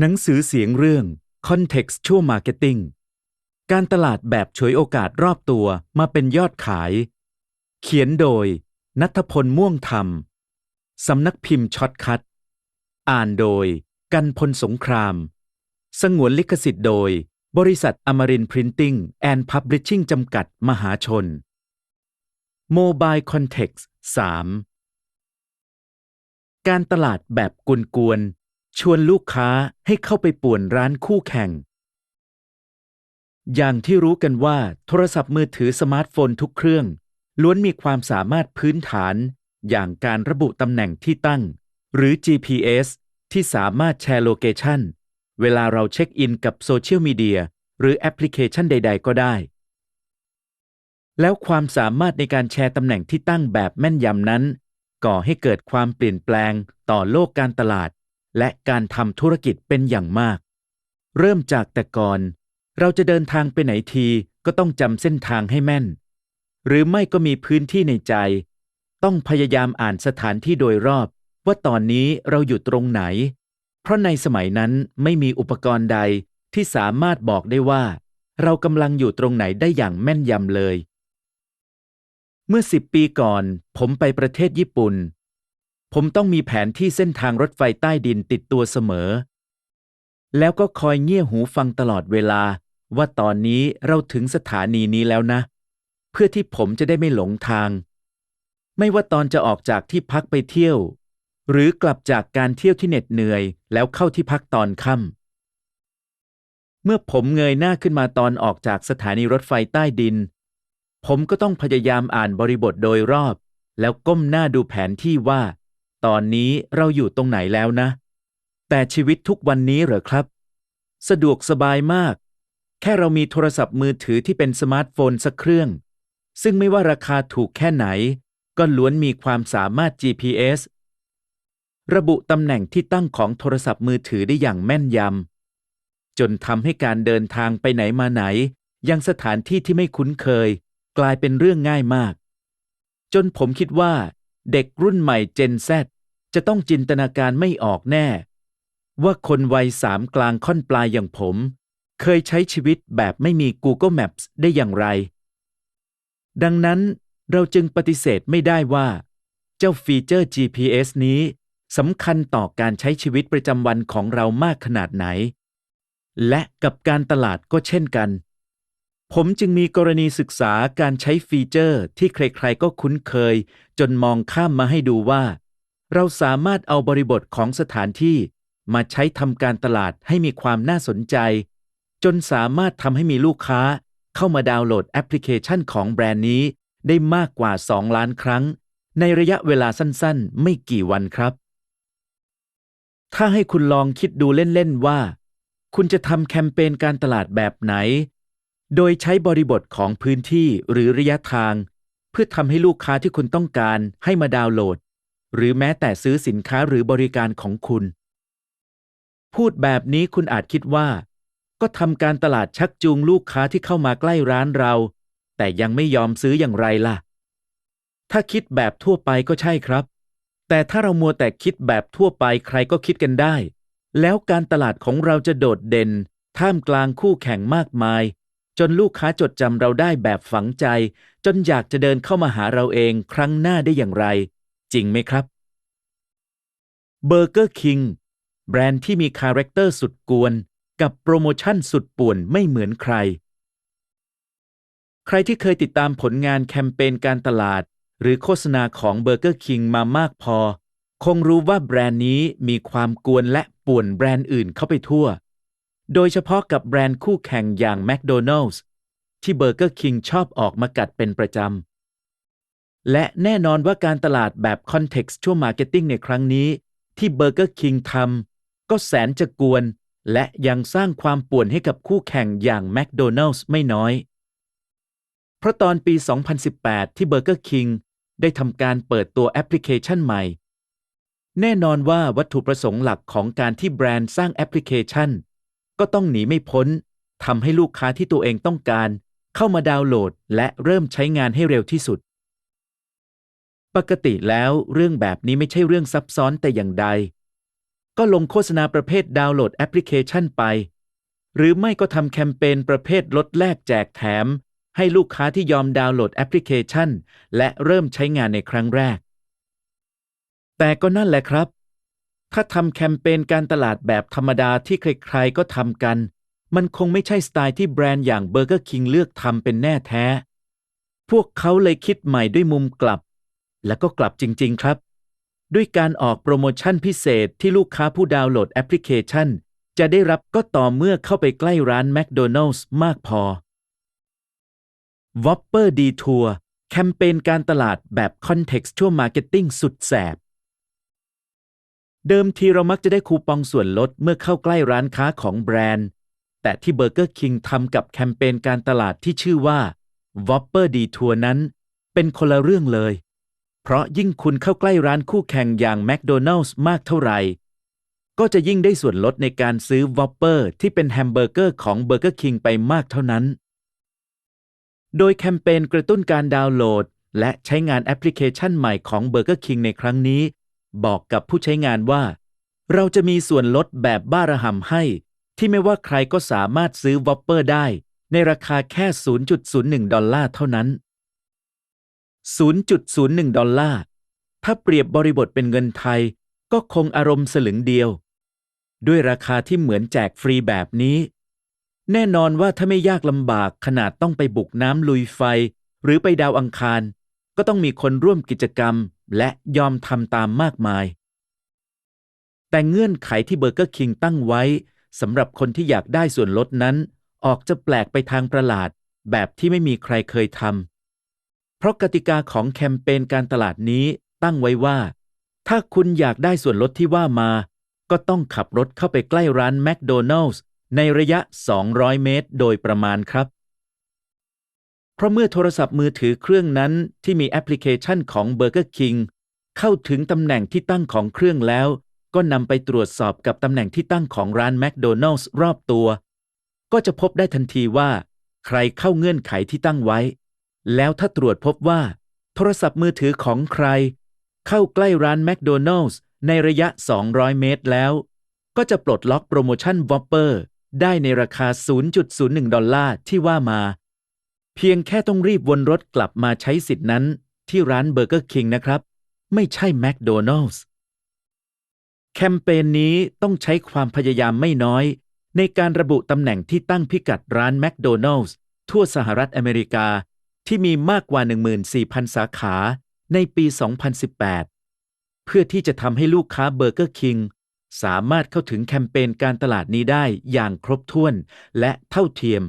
หนังสือเสียงเรื่อง Contextual Marketing การตลาดแบบฉวยโอกาสรอบตัวมาเป็นยอดขาย เขียนโดย นัทพลม่วงธรรม สำนักพิมพ์ช็อตคัทอ่านโดย กันพลสงคราม สงวนลิขสิทธิ์โดย บริษัทอมรินพรินติ้งแอนด์พับลิชชิ่งจำกัดมหาชน Mobile Context 3 การตลาดแบบกวน ชวนลูกค้าให้เข้าไปป่วนร้านคู่แข่ง อย่างที่รู้กันว่า โทรศัพท์มือถือสมาร์ทโฟนทุกเครื่อง ล้วนมีความสามารถพื้นฐาน อย่างการระบุตำแหน่งที่ตั้ง หรือ GPS ที่สามารถแชร์โลเคชันเวลาเราเช็คอินกับโซเชียลมีเดียหรือแอปพลิเคชันใด ๆ ก็ได้ แล้วความสามารถในการแชร์ตำแหน่งที่ตั้งแบบแม่นยำนั้น ก่อให้เกิดความเปลี่ยนแปลงต่อโลกการตลาด และการทำธุรกิจเป็นอย่างมาก เริ่มจากแต่ก่อน เราจะเดินทางไปไหนทีก็ต้องจำเส้นทางให้แม่น หรือไม่ก็มีพื้นที่ในใจ ต้องพยายามอ่านสถานที่โดยรอบ ว่าตอนนี้เราอยู่ตรงไหน เพราะในสมัยนั้นไม่มีอุปกรณ์ใดที่สามารถบอกได้ว่า เรากำลังอยู่ตรงไหนได้อย่างแม่นยำเลย เมื่อสิบปีก่อน ผมไปประเทศญี่ปุ่น ผมต้องมีแผนที่เส้นทางรถไฟใต้ดินติดตัวเสมอ แล้วก็คอยเงี่ยหูฟังตลอดเวลา ว่าตอนนี้เราถึงสถานีนี้แล้วนะ เพื่อที่ผมจะได้ไม่หลงทาง ไม่ว่าตอนจะออกจากที่พักไปเที่ยว หรือกลับจากการเที่ยวที่เหน็ดเหนื่อย แล้วเข้าที่พักตอนค่ำเมื่อผมเงยหน้าขึ้นมาตอนออกจากสถานีรถไฟใต้ดิน ผมก็ต้องพยายามอ่านบริบทโดยรอบ แล้วก้มหน้าดูแผนที่ว่า ตอนนี้เราอยู่ตรงไหนแล้วนะ แต่ชีวิตทุกวันนี้เหรอครับ สะดวกสบายมาก แค่เรามีโทรศัพท์มือถือที่เป็นสมาร์ทโฟนสักเครื่อง ซึ่งไม่ว่าราคาถูกแค่ไหน ก็ล้วนมีความสามารถ GPS ระบุตำแหน่งที่ตั้งของโทรศัพท์มือถือได้อย่างแม่นยำจนทำให้การเดินทางไปไหนมาไหน ยังสถานที่ที่ไม่คุ้นเคย กลายเป็นเรื่องง่ายมาก จนผมคิดว่า เด็กรุ่นใหม่ Gen Z จะต้องจินตนาการไม่ออกแน่ ว่าคนวัยสามกลางค่อนปลายอย่างผม เคยใช้ชีวิตแบบไม่มี Google Maps ได้อย่างไร ดังนั้นเราจึงปฏิเสธไม่ได้ว่า เจ้าฟีเจอร์ GPS นี้สำคัญต่อการใช้ชีวิตประจำวันของเรามากขนาดไหน และกับการตลาดก็เช่นกัน ผมจึงมีกรณีศึกษาการใช้ฟีเจอร์ที่ใครๆก็คุ้นเคย จนมองข้ามมาให้ดูว่า เราสามารถเอาบริบทของสถานที่ มาใช้ทำการตลาดให้มีความน่าสนใจ จนสามารถทำให้มีลูกค้า เข้ามาดาวน์โหลดแอปพลิเคชันของแบรนด์นี้ ได้มากกว่า 2 ล้านครั้ง ในระยะเวลาสั้นๆ ไม่กี่วันครับ ถ้าให้คุณลองคิดดูเล่นๆว่า คุณจะทำแคมเปญการตลาดแบบไหน โดยใช้บริบทของพื้นที่หรือระยะทาง เพื่อทำให้ลูกค้าที่คุณต้องการให้มาดาวน์โหลด หรือแม้แต่ซื้อสินค้าหรือบริการของคุณ พูดแบบนี้คุณอาจคิดว่า ก็ทำการตลาดชักจูงลูกค้าที่เข้ามาใกล้ร้านเรา แต่ยังไม่ยอมซื้ออย่างไรล่ะ ถ้าคิดแบบทั่วไปก็ใช่ครับ แต่ถ้าเรามัวแต่คิดแบบทั่วไปใครก็คิดกันได้ แล้วการตลาดของเราจะโดดเด่น ท่ามกลางคู่แข่งมากมาย จนลูกค้าจดจำเราได้แบบฝังใจ จนอยากจะเดินเข้ามาหาเราเองครั้งหน้าได้อย่างไร จริงไหมครับเบอร์เกอร์คิงแบรนด์ที่มีคาแรคเตอร์สุดกวน กับโปรโมชั่นสุดป่วนไม่เหมือนใคร ใครที่เคยติดตามผลงานแคมเปญการตลาด หรือโฆษณาของเบอร์เกอร์คิงมามากพอ คงรู้ว่าแบรนด์นี้มีความกวนและป่วนแบรนด์อื่นเข้าไปทั่ว โดยเฉพาะกับแบรนด์คู่แข่งอย่างแม d โดนัล s ์ที่เบอร์เกอร์คิงชอบออกมากัดเป็นประจำ และแน่นอนว่าการตลาดแบบ Contextual Marketing ในครั้งนี้ ที่เบอร์เกอร์คิงทำก็แสนจะกวน และยังสร้างความป่วนให้กับคู่แข่งอย่างแม d โดนัล s ์ไม่น้อย เพราะตอนปี 2018 ที่เบอร์เกอร์คิงได้ทำการเปิดตัวแอปพลิเคชันใหม่ แน่นอนว่าวัตถุประสงค์หลักของการที่แบรนด์สร้างแอปพลิเคชัน ก็ต้องหนีไม่พ้นทำให้ลูกค้าที่ตัวเองต้องการ เข้ามาดาวน์โหลด และเริ่มใช้งานให้เร็วที่สุด ปกติแล้วเรื่องแบบนี้ไม่ใช่เรื่องซับซ้อนแต่อย่างใด ก็ลงโฆษณาประเภทดาวน์โหลดแอปพลิเคชันไป หรือไม่ก็ทำแคมเปญประเภทลดแลกแจกแถม ให้ลูกค้าที่ยอมดาวน์โหลดแอปพลิเคชัน และเริ่มใช้งานในครั้งแรก แต่ก็นั่นแหละครับ ถ้าทำแคมเปญการตลาดแบบธรรมดาที่ใครๆก็ทำกัน มันคงไม่ใช่สไตล์ที่แบรนด์อย่างเบอร์เกอร์คิงเลือกทำเป็นแน่แท้ พวกเขาเลยคิดใหม่ด้วยมุมกลับ และก็กลับจริง ๆ ครับ ด้วยการออกโปรโมชั่นพิเศษที่ลูกค้าผู้ดาวน์โหลดแอปพลิเคชัน จะได้รับก็ต่อเมื่อเข้าไปใกล้ร้านแมคโดนัล s ์มากพอ Whopper Detour แคมเปญการตลาดแบบ Contextual Marketing สุดแสบ เดิมทีเรามักจะได้คูปองส่วนลดเมื่อเข้าใกล้ร้านค้าของแบรนด์ แต่ที่ Burger King ทำกับแคมเปญการตลาดที่ชื่อว่า Whopper Detour นั้น เป็นคนละเรื่องเลย เพราะยิ่งคุณเข้าใกล้ร้านคู่แข่งอย่าง McDonald's มากเท่าไหร่ ก็จะยิ่งได้ส่วนลดในการซื้อ Whopper ที่เป็นแฮมเบอร์เกอร์ของ Burger King ไปมากเท่านั้น โดยแคมเปญกระตุ้นการดาวน์โหลด และใช้งานแอปพลิเคชันใหม่ของ Burger King ในครั้งนี้ บอกกับผู้ใช้งานว่า เราจะมีส่วนลดแบบบ้าระห่ำให้ ที่ไม่ว่าใครก็สามารถซื้อ Whopper ได้ ในราคาแค่ 0.01 ดอลลาร์เท่านั้น 0.01 ดอลลาร์ ถ้าเปรียบบริบทเป็นเงินไทย ก็คงอารมณ์สลึงเดียว ด้วยราคาที่เหมือนแจกฟรีแบบนี้ แน่นอนว่าถ้าไม่ยากลำบากขนาดต้องไปบุกน้ำลุยไฟ หรือไปดาวอังคาร ก็ต้องมีคนร่วมกิจกรรม และยอมทำตามมากมาย แต่เงื่อนไขที่เบอร์เกอร์คิงตั้งไว้สำหรับคนที่อยากได้ส่วนลดนั้น ออกจะแปลกไปทางประหลาด แบบที่ไม่มีใครเคยทำเพราะกติกาของแคมเปญการตลาดนี้ตั้งไว้ว่า ถ้าคุณอยากได้ส่วนลดที่ว่ามา ก็ต้องขับรถเข้าไปใกล้ร้านแมคโดนัล s ในระยะ 200 เมตร โดยประมาณครับ เพราะเมื่อโทรศัพท์มือถือเครื่องนั้นที่มีแอปพลิเคชันของ Burger King เข้าถึงตำแหน่งที่ตั้งของเครื่องแล้ว ก็นำไปตรวจสอบกับตำแหน่งที่ตั้งของร้านแมคโดนัล s รอบตัว ก็จะพบได้ทันทีว่า ใครเข้าเงื่อนไขที่ตั้งไว้ แล้วถ้าตรวจพบว่า โทรศัพท์มือถือของใคร เข้าใกล้ร้านแมคโดนัล s ในระยะ 200 เมตรแล้ว ก็จะปลดล็อกโปรโมชั่น Whopper ได้ในราคา 0.01 ดอลลาร์ที่ว่ามา เพียงแค่ต้องรีบวนรถกลับมาใช้สิทธินั้นที่ร้านเบอร์เกอร์คิงนะครับ ไม่ใช่แมคโดนัล s แคมเปญนี้ต้องใช้ความพยายามไม่น้อย ในการระบุตำแหน่งที่ตั้งพิกัดร้านแมคโดนัล s ทั่วสหรัฐอเมริกา ที่มีมากกว่า 14,000 สาขาในปี 2018 เพื่อที่จะทำให้ลูกค้าเบอร์เกอร์คิงสามารถเข้าถึงแคมเปญการตลาดนี้ได้อย่างครบถ้วนและเท่าเทียม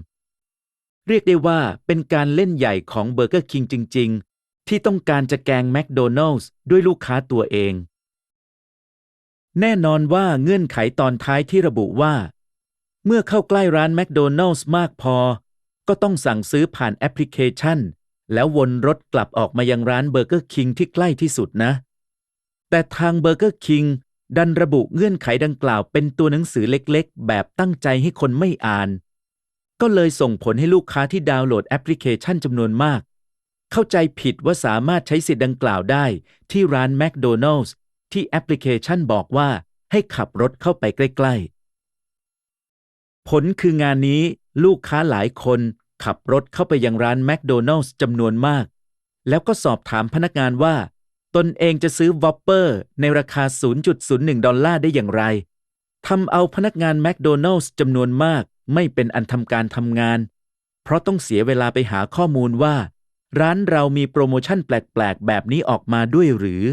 เรียกได้ว่าเป็นการเล่นใหญ่ของเบอร์เกอร์คิงจริง ๆ ที่ต้องการจะแกงแมคโดนัล s ด้วยลูกค้าตัวเอง แน่นอนว่าเงื่อนไขตอนท้ายที่ระบุว่า เมื่อเข้าใกล้ร้านแมคโดนัล s มากพอ ก็ต้องสั่งซื้อผ่านแอปพลิเคชัน แล้ววนรถกลับออกมายังร้านเบอร์เกอร์คิงที่ใกล้ที่สุดนะ แต่ทางเบอร์เกอร์คิงดันระบุเงื่อนไขดังกล่าวเป็นตัวหนังสือเล็กๆ แบบตั้งใจให้คนไม่อ่าน ก็เลยส่งผลให้ลูกค้าที่ดาวน์โหลดแอปพลิเคชันจำนวนมาก เข้าใจผิดว่าสามารถใช้สิทธิ์ดังกล่าวได้ที่ร้านแมคโดนัล s ที่แอปพลิเคชันบอกว่าให้ขับรถเข้าไปใกล้ ๆ ผลคืองานนี้ลูกค้าหลายคนขับรถเข้าไปยังร้านแมคโดนัล s จำนวนมาก แล้วก็สอบถามพนักงานว่า ตนเองจะซื้อวอปเปอร์ในราคา 0.01 ดอลลาร์ได้อย่างไรทำเอาพนักงานแมคโดนัล s จำนวนมาก ไม่เป็นอันทำการทำงาน เพราะต้องเสียเวลาไปหาข้อมูลว่า ร้านเรามีโปรโมชั่นแปลกๆ แบบนี้ออกมาด้วยหรือ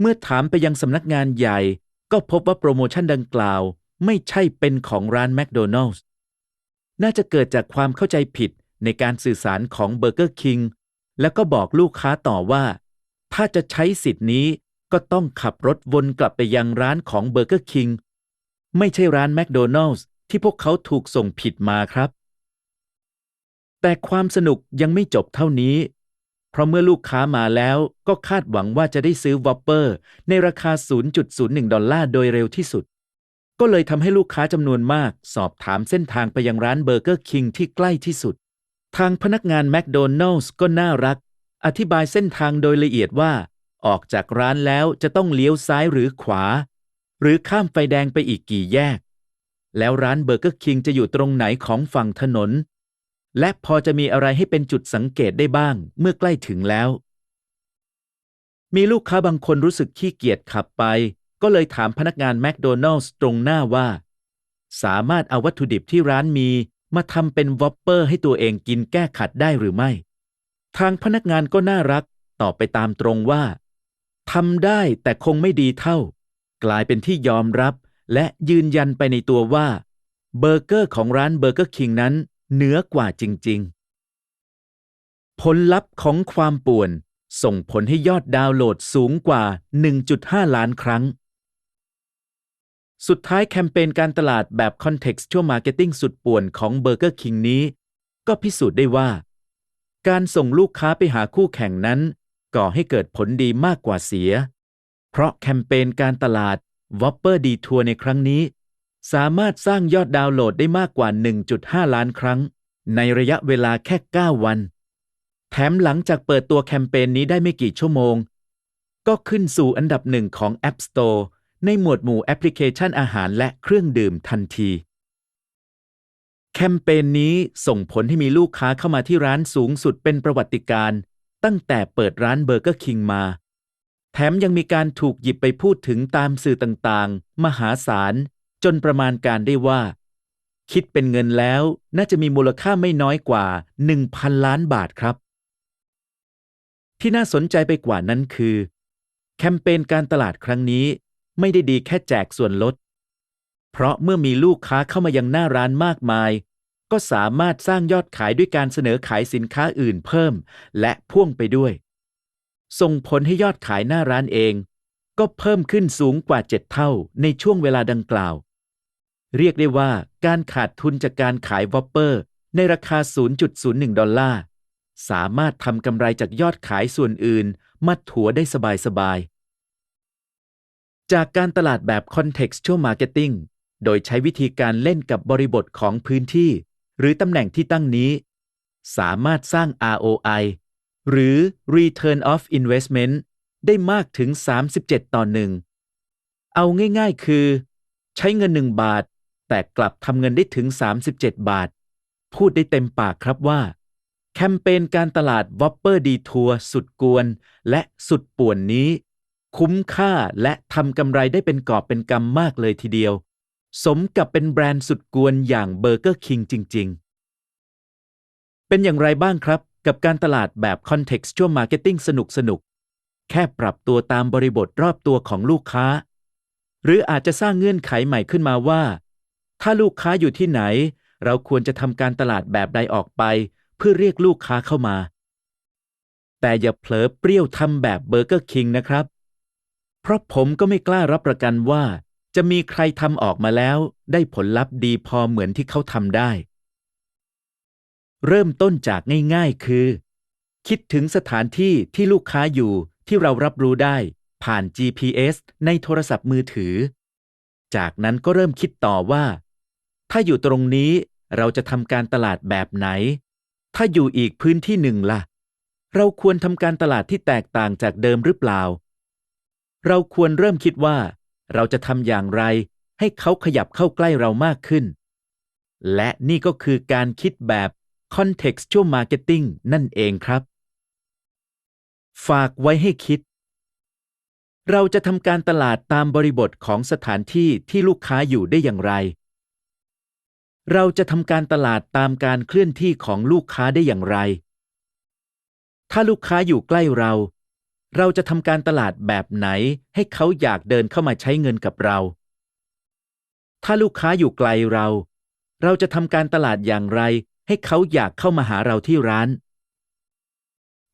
เมื่อถามไปยังสำนักงานใหญ่ ก็พบว่าโปรโมชั่นดังกล่าว ไม่ใช่เป็นของร้านแมคโดนัล s น่าจะเกิดจากความเข้าใจผิดในการสื่อสารของเบอร์เกอร์คิงแล้วก็บอกลูกค้าต่อว่า ถ้าจะใช้สิทธิ์นี้ก็ต้องขับรถวนกลับไปยังร้านของเบอร์เกอร์คิงไม่ใช่ร้านแมคโดนัล s ที่พวกเขาถูกส่งผิดมาครับ แต่ความสนุกยังไม่จบเท่านี้ เพราะเมื่อลูกค้ามาแล้วก็คาดหวังว่าจะได้ซื้อวอปเปอร์ในราคา 0.01 ดอลลาร์โดยเร็วที่สุด ก็เลยทำให้ลูกค้าจำนวนมาก สอบถามเส้นทางไปยังร้านเบอร์เกอร์คิงที่ใกล้ที่สุด ทางพนักงานแมคโดนัล s ก็น่ารัก อธิบายเส้นทางโดยละเอียดว่า ออกจากร้านแล้วจะต้องเลี้ยวซ้ายหรือขวา หรือข้ามไฟแดงไปอีกกี่แยก แล้วร้านเบอร์เกอร์คิงจะอยู่ตรงไหนของฝั่งถนน และพอจะมีอะไรให้เป็นจุดสังเกตได้บ้างเมื่อใกล้ถึงแล้ว มีลูกค้าบางคนรู้สึกขี้เกียจขับไป ก็เลยถามพนักงานแมคโดนัลล์ตรงหน้าว่า สามารถเอาวัตถุดิบที่ร้านมี มาทำเป็นวอปเปอร์ให้ตัวเองกินแก้ขัดได้หรือไม่ ทางพนักงานก็น่ารักตอบไปตามตรงว่าทำได้แต่คงไม่ดีเท่า กลายเป็นที่ยอมรับ และยืนยันไปในตัวว่า เบอร์เกอร์ของร้านเบอร์เกอร์คิงนั้นเหนือกว่าจริง ๆ ผลลัพธ์ของความป่วน ส่งผลให้ยอดดาวน์โหลดสูงกว่า 1.5 ล้านครั้ง สุดท้ายแคมเปญการตลาดแบบ Contextual Marketing สุดป่วนของ Burger King นี้ ก็พิสูจน์ได้ว่า การส่งลูกค้าไปหาคู่แข่งนั้น ก่อให้เกิดผลดีมากกว่าเสีย เพราะแคมเปญการตลาด Whopper d t o u r ในครั้งนี้ สามารถสร้างยอดดาวน์โหลดได้มากกว่า 1.5 ล้านครั้ง ในระยะเวลาแค่ 9 วัน แถมหลังจากเปิดตัวแคมเปญนี้ได้ไม่กี่ชั่วโมง ก็ขึ้นสู่อันดับหนึ่งของ App Store ในหมวดหมู่แอปพลิเคชันอาหารและเครื่องดื่มทันที แคมเปญนี้ส่งผลให้มีลูกค้าเข้ามาที่ร้านสูงสุดเป็นประวัติการณ์ตั้งแต่เปิดร้านเบอร์เกอร์คิงมา แถมยังมีการถูกหยิบไปพูดถึงตามสื่อต่างๆ มหาศาล จนประมาณการได้ว่า คิดเป็นเงินแล้วน่าจะมีมูลค่าไม่น้อยกว่า 1,000 ล้านบาทครับ ที่น่าสนใจไปกว่านั้นคือ แคมเปญการตลาดครั้งนี้ไม่ได้ดีแค่แจกส่วนลด เพราะเมื่อมีลูกค้าเข้ามายังหน้าร้านมากมาย ก็สามารถสร้างยอดขายด้วยการเสนอขายสินค้าอื่นเพิ่ม และพ่วงไปด้วย ส่งผลให้ยอดขายหน้าร้านเอง ก็เพิ่มขึ้นสูงกว่า 7 เท่าในช่วงเวลาดังกล่าว เรียกได้ว่าการขาดทุนจากการขายวอปเปอร์ ในราคา 0.01 ดอลลาร์ สามารถทำกำไรจากยอดขายส่วนอื่นมาถัวได้สบายๆ จากการตลาดแบบ contextual marketing โดยใช้วิธีการเล่นกับบริบทของพื้นที่ หรือตำแหน่งที่ตั้งนี้ สามารถสร้าง ROI หรือ Return of Investment ได้มากถึง 37 ต่อหนึ่ง เอาง่ายๆคือ ใช้เงิน 1 บาท แต่กลับทำเงินได้ถึง 37 บาท พูดได้เต็มปากครับว่า แคมเปญการตลาด Whopper d t o u r สุดกวน และสุดป่วนนี้ คุ้มค่าและทำกำไรได้เป็นกอบเป็นกำมากเลยทีเดียว สมกับเป็นแบรนด์สุดกวนอย่าง Burger King จริง ๆ เป็นอย่างไรบ้างครับ กับการตลาดแบบ contextual marketing สนุกสนุกๆแค่ปรับตัวตามบริบทรอบตัวของลูกค้า หรืออาจจะสร้างเงื่อนไขใหม่ขึ้นมาว่า ถ้าลูกค้าอยู่ที่ไหน เราควรจะทำการตลาดแบบใดออกไป เพื่อเรียกลูกค้าเข้ามา แต่อย่าเผลอเปรี้ยวทำแบบ Burger King นะครับ เพราะผมก็ไม่กล้ารับประกันว่า จะมีใครทำออกมาแล้ว ได้ผลลัพธ์ดีพอเหมือนที่เขาทำได้ เริ่มต้นจากง่ายๆ คือ คิดถึงสถานที่ที่ลูกค้าอยู่ที่เรารับรู้ได้ ผ่าน GPS ในโทรศัพท์มือถือ จากนั้นก็เริ่มคิดต่อว่า ถ้าอยู่ตรงนี้เราจะทำการตลาดแบบไหน ถ้าอยู่อีกพื้นที่หนึ่งล่ะ เราควรทำการตลาดที่แตกต่างจากเดิมหรือเปล่า เราควรเริ่มคิดว่า เราจะทำอย่างไร ให้เขาขยับเข้าใกล้เรามากขึ้น และนี่ก็คือการคิดแบบ contextual marketing นั่นเองครับ ฝากไว้ให้คิด เราจะทำการตลาดตามบริบทของสถานที่ที่ลูกค้าอยู่ได้อย่างไร เราจะทำการตลาดตามการเคลื่อนที่ของลูกค้าได้อย่างไร ถ้าลูกค้าอยู่ใกล้เรา เราจะทำการตลาดแบบไหนให้เขาอยากเดินเข้ามาใช้เงินกับเรา ถ้าลูกค้าอยู่ไกลเรา เราจะทำการตลาดอย่างไร ให้เขาอยากเข้ามาหาเราที่ร้าน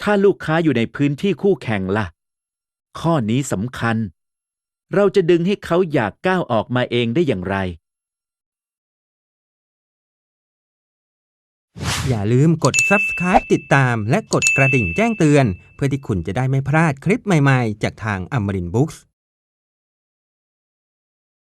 ถ้าลูกค้าอยู่ในพื้นที่คู่แข่งล่ะ ข้อนี้สำคัญ เราจะดึงให้เขาอยากก้าวออกมาเองได้อย่างไร อย่าลืมกด subscribe ติดตามและกดกระดิ่งแจ้งเตือน เพื่อที่คุณจะได้ไม่พลาดคลิปใหม่ๆ จากทางอมรินบุ๊กส์